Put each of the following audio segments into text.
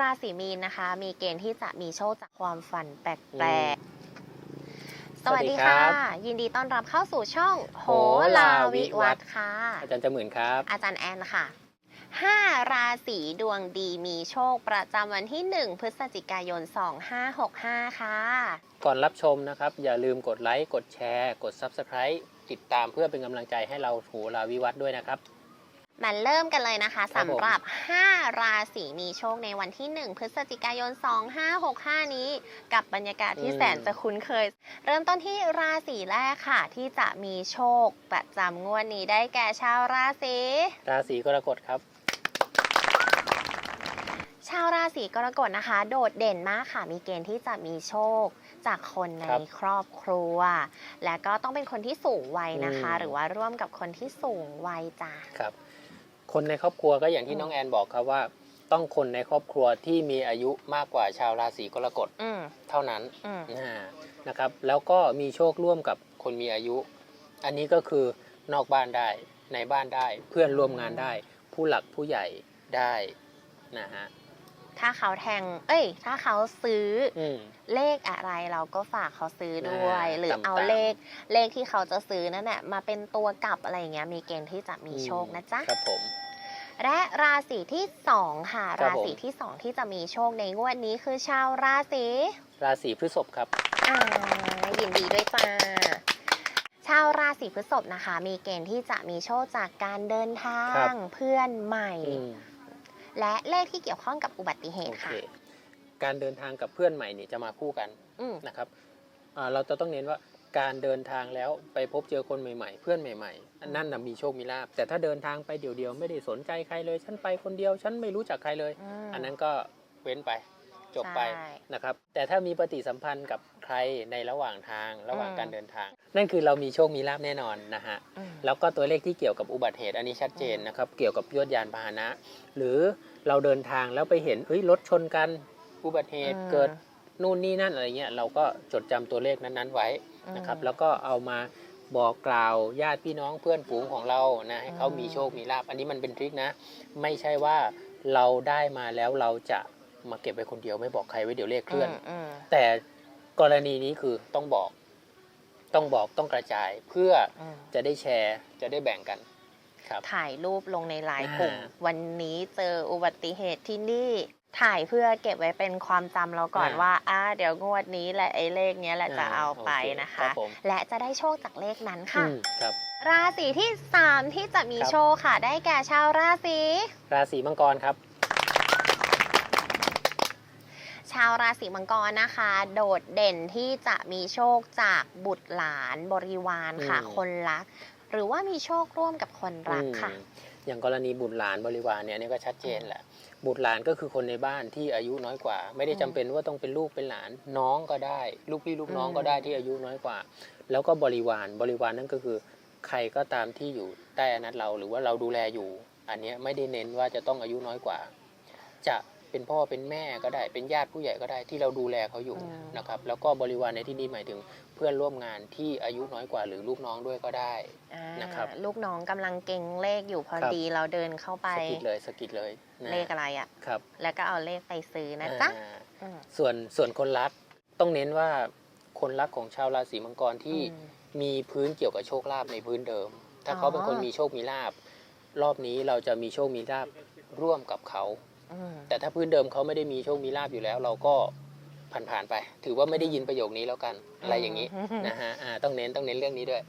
ราศีมีนนะคะ มีเกณฑ์ที่จะมีโชคจากความฝันแปลอืกมๆสวัสดีสวัสดีครัค่ะบยินดีต้อนรับเข้าสู่ช่องโหโหลาราวิวิวัวัฒฒน์น์ค่ะ อาจารย์จมื่นครับ อาจารย์แอนค่ะ5ราศีดวงดีมีโชคประจำวันที่ 1 พฤศจิกายน 2565 ค่ะ ก่อนรับชมนะครับ อย่าลืมกดไลค์ กดแชร์ กด Subscribe ติดตามเพื่อเป็นกำลังใจให้เราโหราวิวัฒน์ด้วยนะครับ มาเริ่มกันเลยนะคะครับผมสำหรับ 5 ราศีมีโชคในวันที่ 1 พฤศจิกายน 2565 นี้ กับบรรยากาศที่แสนจะคุ้นเคย เริ่มต้นที่ราศีแรกค่ะ ที่จะมีโชคประจำงวดนี้ได้แก่ชาวราศีราศีกรกฎครับชาวราศีกรกฎนะคะ โดดเด่นมากค่ะ มีเกณฑ์ที่จะมีโชคจากคนในครับครอบครัว และก็ต้องเป็นคนที่สูงวัยนะคะอืมหรือว่าร่วมกับคนที่สูงวัยจ้ะครับ คนในครอบครัวก็อย่างที่อืมน้องแอนบอกครับว่า ต้องคนในครอบครัวที่มีอายุมากกว่าชาวราศีกรกฎอืมเท่านั้นอืมอ่านะครับ แล้วก็มีโชคร่วมกับคนมีอายุ อันนี้ก็คือนอกบ้านได้ในบ้านได้ เพื่อนร่วมงานได้ ผู้หลักผู้ใหญ่ได้นะฮะ ถ้าเขาแทง เอ้ย ถ้าเขาซื้อออืมเลขอะไรเราก็ฝากเขาซื้อด้วย อ่าหรือเอาต่ำๆเลขเลขที่เขาจะซื้อนั่นแหละมาเป็นตัวกลับอะไรอย่างเงี้ยมีเกณฑ์ที่จะมีโชคนะจ๊ะ ครับผม และราศีที่สองค่ะ ครับราผมศีที่สองที่จะมีโชคในงวดนี้คือชาวราศี ราศีพฤษภครับ อ่ายินดีด้วยจ้า ชาวราศีพฤษภนะคะ มีเกณฑ์ที่จะมีโชคจากการเดินทาครังบ เพื่อนใหม่ อืม และเลขที่เกี่ยวข้องกับอุบัติเหโอตุเคค่ะ การเดินทางกับเพื่อนใหม่นี่จะมาคู่กันอืมนะครับอ่าเราจะต้องเน้นว่าการเดินทางแล้วไปพบเจอคนใหม่ๆ เพื่อนใหม่ๆอันนั่นนะมีโชคมีลาบแต่ถ้าเดินทางไปเดี่ยวๆไม่ได้สนใจใครเลย ฉันไปคนเดียวฉันไม่รู้จักใครเลย มอันนั้นก็เว้นไป จบไปใช่นะครับ แต่ถ้ามีปฏิสัมพันธ์กับใครในระหว่างทางระหว่างอืมการเดินทาง นั่นคือเรามีโชคมีลาบแน่นอนนะฮะอืมแล้วก็ตัวเลขที่เกี่ยวกับอุบัติเหตุอันนี้ชัดเจนนะครับเกี่ยวกับยวดยานพาหนะ หรือเราเดินทางแล้วไปเห็นเอ้ยรถชนกันอุบัติเหตุอืมเกิดนู่นนี่นั่นอะไรเงี้ยเราก็จดจำตัวเลขนั้นๆไว้นะครับอืมแล้วก็เอามาบอกกล่าวญาติพี่น้องเพื่อนฝูงของเรานะให้เขาอืมมีโชคมีลาบอันนี้มันเป็นทริคนะ ไม่ใช่ว่าเราได้มาแล้วเราจะ มาเก็บไว้คนเดียวไม่บอกใครไว้เดี๋ยวเลขเคลื่อนมอืมแต่กรณีนี้คือต้องบอก ต้องบอกต้องกระจายเพื่ออืมจะได้แชร์จะได้แบ่งกันครับ ถ่ายรูปลงในไลน์กลุ่มอ่าวันนี้เจออุบัติเหตุที่นี่ถ่ายเพื่อเก็บไว้เป็นความจำเราก่อนอ่าว่าอ่าเดี๋ยวงวดนี้แหละไอ้เลขเนี้ยแหละจะอ่าเอาไปโอเคนะครัคะบผมและจะได้โชคจากเลขนั้นค่ะอืมครับ ราศีที่ 3 ที่จะมีครับโชคค่ะ ได้แก่ชาวราศีราศีมังกรครับ ชาวราศีมังกรนะคะ โดดเด่นที่จะมีโชคจากบุตรหลานบริวารค่ะ อืม คนรัก หรือว่ามีโชคร่วมกับคนรักค่ะ อืมอย่างกรณีบุตรหลานบริวารเนี่ยอันนี่ก็ชัดเจนแหละ บุตรหลานก็คือคนในบ้านที่อายุน้อยกว่า ไม่ได้จำเป็นว่าต้องเป็นลูกเป็นหลานน้องก็ได้ ลูกพี่ลูกน้องอืมก็ได้ที่อายุน้อยกว่า แล้วก็บริวารบริวารนั่นก็คือ ใครก็ตามที่อยู่ใต้อนัตเราหรือว่าเราดูแลอยู่ อันเนี้ยไม่ได้เน้นว่าจะต้องอายุน้อยกว่า จะ เป็นพ่อเป็นแม่ก็ได้เป็นญาติผู้ใหญ่ก็ได้ที่เราดูแลเขาอยู่อืมนะครับแล้วก็บริวารในที่นี้หมายถึงเพื่อนร่วมงานที่อายุน้อยกว่าหรือลูกน้องด้วยก็ได้อ่านะครับลูกน้องกำลังเก่งเลขอยู่พอครับดีเราเดินเข้าไปสะกิดเลยสะกิดเลยนะเลขอะไรอะ่ะครับแล้วก็เอาเลขไปซื้อนะจ๊ะอ่าอืมส่วนส่วนคนรักต้องเน้นว่าคนรักของชาวราศีมังกรที่อืมมีพื้นเกี่ยวกับโชคลาภในพื้นเดิม ถ้าอ๋อเขาเป็นคนมีโชคมีลาภรอบนี้เราจะมีโชคมีลาภร่วมกับเขาอืม แต่ถ้าพื้นเดิมเขาไม่ได้มีโชคมีลาภอยู่แล้ว เราก็ผ่านๆไป ถือว่าไม่ได้ยินประโยคนี้แล้วกัน อะไรอย่างนี้อืมนะฮะอ่าต้องเน้นต้องเน้นเรื่องนี้ด้วย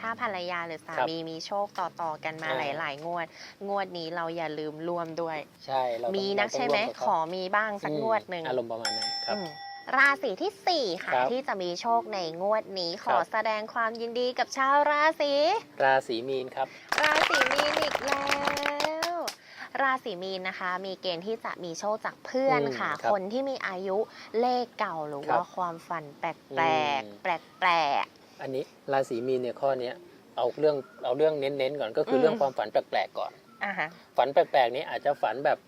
ถ้าภรรยาหรือสาครับมีมีโชคต่อๆกันมาอ่าหลาย ๆ งวด งวดนี้เราอย่าลืมร่วมด้วย ใช่เราต้องมีนักเราต้องใช่ไหมร่วกับขอมีบ้างสักอืมงวดหนึ่งอารมณ์ประมาณนั้นครับอืมราศีที่ 4 ค่ะครับที่จะมีโชคในงวดนี้ขครัอบแสดงความยินดีกับชาวราศีราศีมีนครับ ราศีมีนอีกแล้ว ราศีมีนนะคะ มีเกณฑ์ที่จะมีโชคจากเพื่อนอืมค่ะ ครับคนที่มีอายุเลขเก่าหรือครัว่าบความฝันแปลกอืแปลกมแปลกแปลก อันนี้ราศีมีนเนี่ยข้อเนี้ยเอาเรื่องเอาเรื่องเน้นๆก่อนก็คืออม เรื่องความฝันแปลกๆก่อน ๆอะฮะ ฝันแปลกๆนี้อาจจะฝันแบบ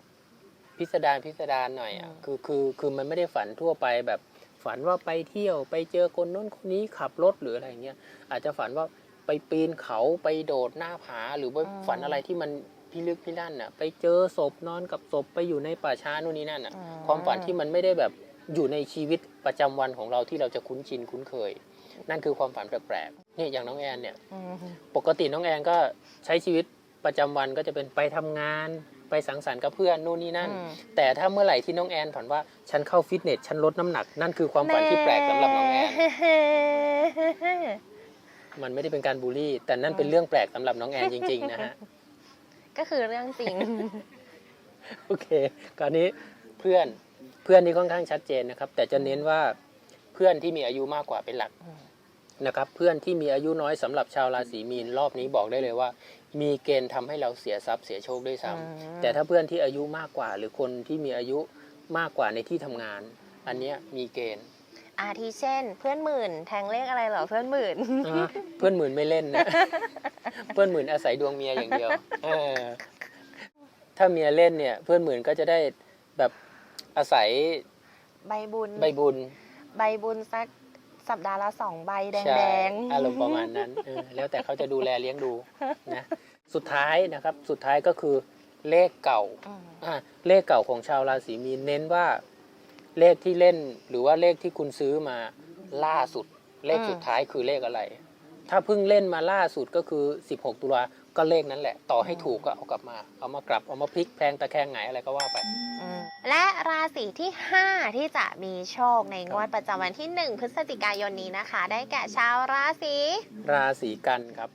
พิสดารพิสดารหน่อยอะอืมคือคือคือมันไม่ได้ฝันทั่วไปแบบฝันว่าไปเที่ยวไปเจอคนนู้นคนนี้ขับรถหรืออะไรเงี้ยอาจจะฝันว่าไปปีนเขาไปโดดหน้าผาหรือว่าฝันอะไรที่มัน พิลึกพิลั่นอะ ไปเจอศพนอนกับศพไปอยู่ในป่าช้านู่นนี่นั่นอะอืมความฝันที่มันไม่ได้แบบอยู่ในชีวิตประจำวันของเราที่เราจะคุ้นชินคุ้นเคย นั่นคือความฝันแปลกๆนี่อย่างน้องแอนเนี่ยอืมปกติน้องแอนก็ใช้ชีวิตประจำวันก็จะเป็นไปทำงานไปสังสรรค์กับเพื่อนนู่นนี่นั่นอืมแต่ถ้าเมื่อไหร่ที่น้องแอนฝันว่าฉันเข้าฟิตเนสฉันลดน้ำหนัก นั่นคือความฝันที่แปลกสำหรับน้องแอนมันไม่ได้เป็นการบูลลี่ แต่นั่นเป็นเรื่องแปลกสำหรับน้องแอนจริงๆนะฮะ ก็คือเรื่องจริง โอเคคราวนี้เพื่อนเพื่อนนี่ค่อนข้างชัดเจนนะครับ แต่จะเน้นว่าเพื่อนที่มีอายุมากกว่าเป็นหลักอืมนะครับ เพื่อนที่มีอายุน้อยสำหรับชาวราศีมีนรอบนี้บอกได้เลยว่า มีเกณฑ์ทำให้เราเสียทรัพย์เสียโชคด้วยซ้ำแต่ถ้าเพื่อนที่อายุมากกว่า หรือคนที่มีอายุมากกว่าในที่ทำงาน อันเนี้ยมีเกณฑ์ อาทิเช่น เพื่อนหมื่น แทงเลขอะไรเหรอเพื่อนหมื่น อะเพื่อนหมื่นไม่เล่นนะ เพื่อนหมื่นอาศัยดวงเมียอย่างเดียวเออถ้าเมียเล่นเนี่ย เพื่อนหมื่นก็จะได้แบบอาศัยใบบุญใบบุญใบบุญสักสัปดาห์ละสองใบแดงใช่แดงอารมณ์ประมาณนั้นเออแล้วแต่เขาจะดูแลเลี้ยงดูนะสุดท้ายนะครับ สุดท้ายก็คือเลขเก่า อืมอะเลขเก่าของชาวราศีมีนเน้นว่า เลขที่เล่นหรือว่าเลขที่คุณซื้อมาล่าสุด เลขสุดท้ายคือเลขอะไร ถ้าเพิ่งเล่นมาล่าสุดก็คือ 16 ตุลาก็เลขนั้นแหละ ต่อให้ถูกก็เอากลับมา เอามากลับเอามาพลิกแพลงตะแคงไหนอะไรก็ว่าไปอืมและราศีที่ 5 ที่จะมีโชคในงวดประจำวันที่ 1 พฤศจิกายนนี้นะคะ ได้แก่ชาวราศีราศีกันครับ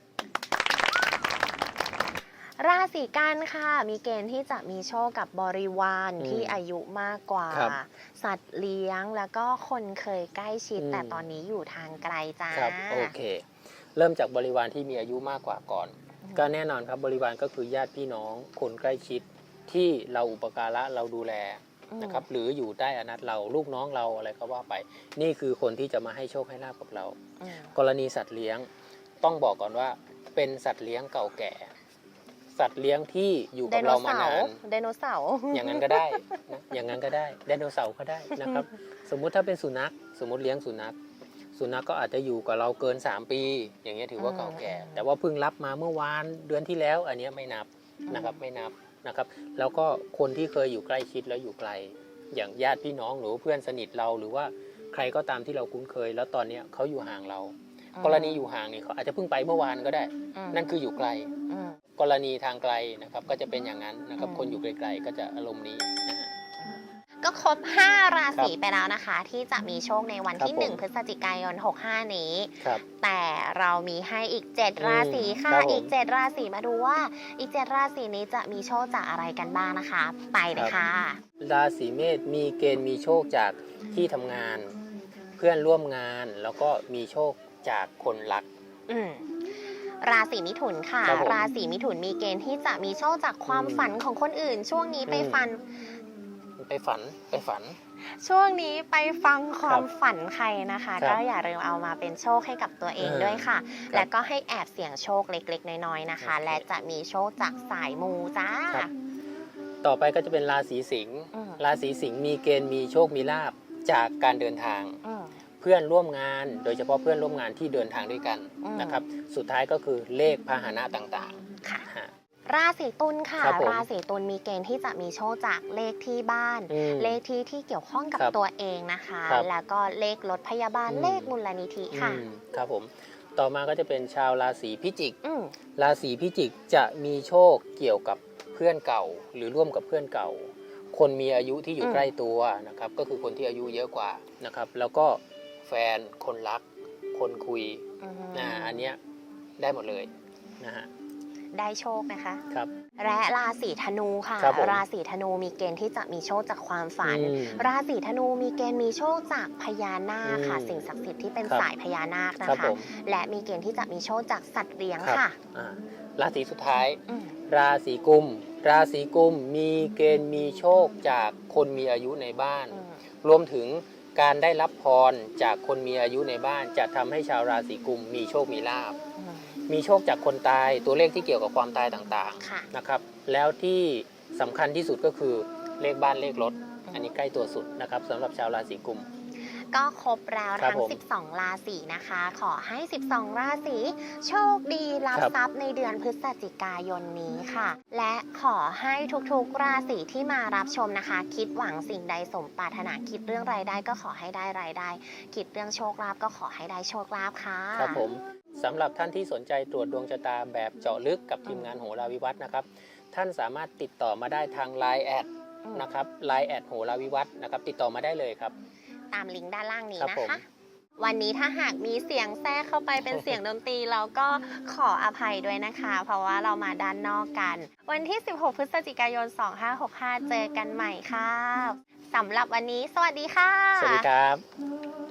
ราศีกันค่ะ มีเกณฑ์ที่จะมีโชคกับบริวารอืมที่อายุมากกว่า ครับสัตว์เลี้ยงแล้วก็คนเคยใกล้ชิด อืม แต่ตอนนี้อยู่ทางไกลจ้า ครับโอเค เริ่มจากบริวารที่มีอายุมากกว่าก่อน อืม ก็แน่นอนครับบริวารก็คือญาติพี่น้องคนใกล้ชิดที่เราอุปการะเราดูแลอืมนะครับหรืออยู่ใต้อนัตเราลูกน้องเราอะไรก็ว่าไป นี่คือคนที่จะมาให้โชคให้ลาบกับเรา อืมกรณีสัตว์เลี้ยงต้องบอกก่อนว่าเป็นสัตว์เลี้ยงเก่าแก่ สัตว์เลี้ยงที่อยู่ไดกับโนเรามาเสานาร์น ไดโนเสาร์ อย่างนั้นก็ได้นะอย่างนั้นก็ได้ไดโนเสาร์ก็ได้นะครับ สมมุติถ้าเป็นสุนัข สมมุติเลี้ยงสุนัข สุนัขก็อาจจะอยู่กับเราเกิน 3 ปี อย่างเงี้ยถือว่าเก่าแก่แต่ว่าเพิ่งรับมาเมื่อวานเดือนที่แล้ว อันเนี้ยไม่นับนะครับไม่นับนะครับ แล้วก็คนที่เคยอยู่ใกล้ชิดแล้วอยู่ไกล อย่างญาติพี่น้องหรือว่าเพื่อนสนิทเราหรือว่าใครก็ตามที่เราคุ้นเคย แล้วตอนเนี้ยเขาอยู่ห่างเรา กรณีอยู่ห่างนี่เขาอาจจะเพิ่งไปเมื่อวานก็ได้ อืมนั่นคืออยู่ไกลอืม กรณีทางไกลนะครับก็จะเป็นอย่างนั้นนะครับอืมคนอยู่ไกลๆก็จะอารมณ์นี้นะฮะ ก็ครบ 5 ราศีครับไปแล้วนะคะ ที่จะมีโชคในวันที่ครับผม 1 พฤศจิกายน 65 นี้ ครับ แต่เรามีให้อีก 7 ราศีค่ะ ครับผม อีก 7 ราศีมาดูว่า อีก 7 ราศีนี้จะมีโชคจากอะไรกันบ้างนะคะ ไปเลยค่ะ ราศีเมษมีเกณฑ์มีโชคจากที่ทำงาน เพื่อนร่วมงานแล้วก็มีโชคจากคนรัก อืม ราศีมิถุนค่ะ ครับผม ราศีมิถุนมีเกณฑ์ที่จะมีโชคจากความอืมฝันของคนอื่น ช่วงนี้ไปอืมฟัน ไปฝันไปฝัน ช่วงนี้ไปฟังความครับฝันใครนะคะ ครับก็อย่าลืมเอามาเป็นโชคให้กับตัวเองเออด้วยค่ะ ครับและก็ให้แอบเสี่ยงโชคเล็กๆ น้อยๆนะคะ โอเค และจะมีโชคจากสายมูจ้า ครับ ต่อไปก็จะเป็นราศีสิงห์อืม ราศีสิงห์มีเกณฑ์มีโชคมีลาบจากการเดินทาง อืมเพื่อนร่วมงาน โดยเฉพาะเพื่อนร่วมงานที่เดินทางด้วยกันอืม นะครับ สุดท้ายก็คือเลขพาหนะต่างค่ะ ๆฮะ ราศีตุลค่ะ ครับผม ราศีตุลมีเกณฑ์ที่จะมีโชคจากเลขที่บ้าน อืม เลขที่ที่เกี่ยวข้องกับครับตัวเองนะคะ ครับแล้วก็เลขรถพยาบาลอืม เลขมูลนิธิค่ะ อืมครับผม ต่อมาก็จะเป็นชาวราศีพิจิก อืมราศีพิจิกจะมีโชคเกี่ยวกับเพื่อนเก่า หรือร่วมกับเพื่อนเก่า คนมีอายุที่อยู่อืมใกล้ตัวนะครับ ก็คือคนที่อายุเยอะกว่านะครับ แล้วก็แฟ น คนรัก คนคุยอืมนะอันเนี้ยได้หมดเลยนะฮะ ได้โชคนะคะ ครับ และราศีธนูค่ะ ครับผมราศีธนูมีเกณฑ์ที่จะมีโชคจากความฝัน อืมราศีธนูมีเกณฑ์มีโชคจากพญานาคค่ะ อืมสิ่งศักดิ์สิทธิ์ที่เป็นครับ สายพญานาคนะครับคะ ผมและมีเกณฑ์ที่จะมีโชคจากสัตว์เลี้ยงครับค่ะอ่าราศีสุดท้าย อืมราศีกุม ราศีกุมมีเกณฑ์มีโชคจากคนมีอายุในบ้าน อืมรวมถึง การได้รับพรจากคนมีอายุในบ้าน จะทำให้ชาวราศีกุมมีโชคมีลาบอืมมีโชคจากคนตายตัวเลขที่เกี่ยวกับความตายต่างค่ะๆนะครับ แล้วที่สำคัญที่สุดก็คือเลขบ้านเลขรถ อันนี้ใกล้ตัวสุดนะครับสำหรับชาวราศีกุม ก็ครบแล้วครับทั้ง ผม12 ราศีนะคะ ขอให้ 12 ราศีโชคดีรับครับ ทรัพย์ในเดือนพฤศจิกายนนี้ค่ะ และขอให้ทุกๆ ราศีที่มารับชมนะคะ คิดหวังสิ่งใดสมปรารถนาคิดเรื่องรายได้ก็ขอให้ได้รายได้ คิดเรื่องโชคลาภก็ขอให้ได้โชคลาภค่ะ ครับผมสำหรับท่านที่สนใจตรวจดวงชะตาแบบเจาะลึกกับทีมงานโหราวิวัฒน์นะครับ ท่านสามารถติดต่อมาได้ทาง Line แอดอืมนะครับ Line แอดโหราวิวัฒน์นะครับ ติดต่อมาได้เลยครับ ตามลิงก์ด้านล่างนี้ครับนะผม คะ วันนี้ถ้าหากมีเสียงแทรกเข้าไปเป็นเสียงดนตรี เราก็ขออภัยด้วยนะคะ เพราะว่าเรามาด้านนอกกัน วันที่ 16 พฤศจิกายน 2565 เจอกันใหม่ค่ะสำหรับวันนี้ สวัสดีค่ะ สวัสดีครับ